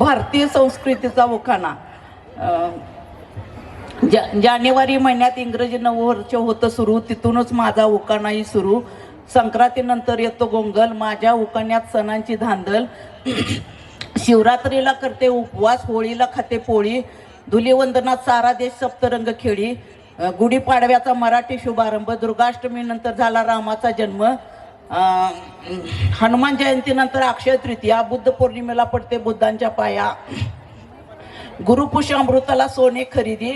भारतीय संस्कृतीचा उखाणा जा जानेवारी महिन्यात इंग्रजी नववर्ष होतं सुरू तिथूनच माझा उखाणाही सुरू. संक्रांतीनंतर येतो गोंगल माझ्या उकाण्यात सणांची धांदल. शिवरात्रीला करते उपवास होळीला खाते पोळी. धुलीवंदनात सारा देश सप्तरंग खेळी. गुढीपाडव्याचा मराठी शुभारंभ दुर्गाष्टमीनंतर झाला रामाचा जन्म. हनुमान जयंतीनंतर अक्षय तृतीया बुद्ध पौर्णिमेला पडते बुद्धांच्या पाया. गुरुपुष अमृताला सोने खरेदी.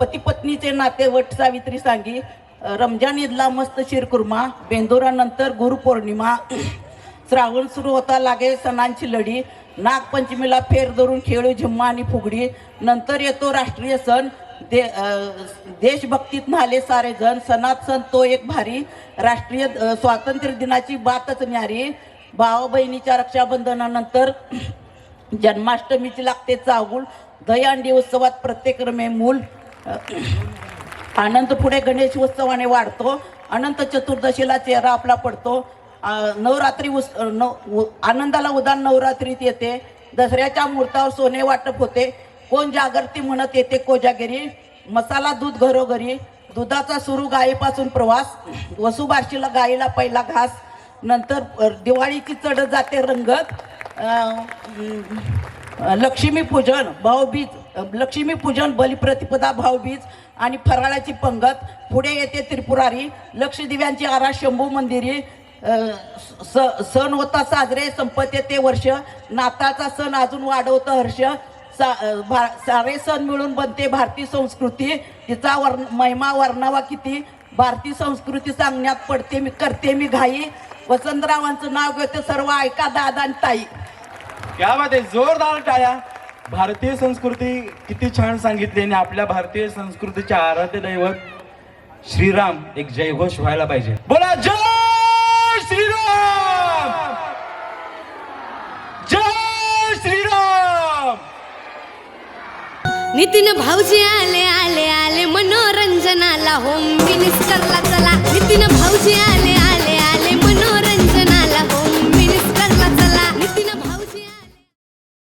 पतीपत्नीचे नाते वट सावित्री सांगी. रमजान ईदला मस्त शिरकुर्मा बेंदुरानंतर गुरुपौर्णिमा श्रावण सुरू होता लागे सणांची लढी. नागपंचमीला फेर धरून खेळू झिम्मा आणि फुगडी. नंतर येतो राष्ट्रीय सण. दे देशभक्तीत न्हाले सारे जण सणात सण तो एक भारी राष्ट्रीय स्वातंत्र्य दिनाची बातच न्यारी. भावा बहिणीच्या रक्षाबंधनानंतर जन्माष्टमीची लागते चागुल दहीहंडी उत्सवात प्रत्येक रमे मूल आनंद पुढे गणेश उत्सवाने वाढतो. अनंत चतुर्दशीला चेहरा आपला पडतो. नवरात्री उस नव आनंदाला उदान नवरात्रीत येते. दसऱ्याच्या मुहूर्तावर सोने वाटप होते. कोण जागृती म्हणत येते कोजागिरी? मसाला दूध घरोघरी. दुधाचा सुरू गायीपासून प्रवास. वसुबारशीला गायीला पहिला घास. नंतर दिवाळीची चढत जाते रंगत लक्ष्मीपूजन भाऊबीज. लक्ष्मीपूजन बलिप्रतिपदा भाऊबीज आणि फराळाची पंगत. पुढे येते त्रिपुरारी. लक्षदिव्यांची आरा शंभू मंदिरी. स- सण होता साजरे संपत येते वर्ष. नाताळचा सण अजून वाढवतं हर्ष. सा सारे सण मिळून बनते भारतीय संस्कृती. तिचा वर्ण महिमा वर्णावा किती? भारतीय संस्कृती सांगण्यात पडते मी करते मी घाई. वसंतरावांचं नाव घेते सर्व ऐका दादा आणि ताई. यामध्ये जोरदार टाळ्या. भारतीय संस्कृती किती छान सांगितली आणि आपल्या भारतीय संस्कृतीचे आराध्य दैवत श्रीराम एक जयघोष व्हायला पाहिजे. बोला जय श्रीराम जय श्रीराम नितीन भाऊजी आले आले आले. मनोरंजनाला होम मिनिस्टरला चला. नितीन भाऊजी आले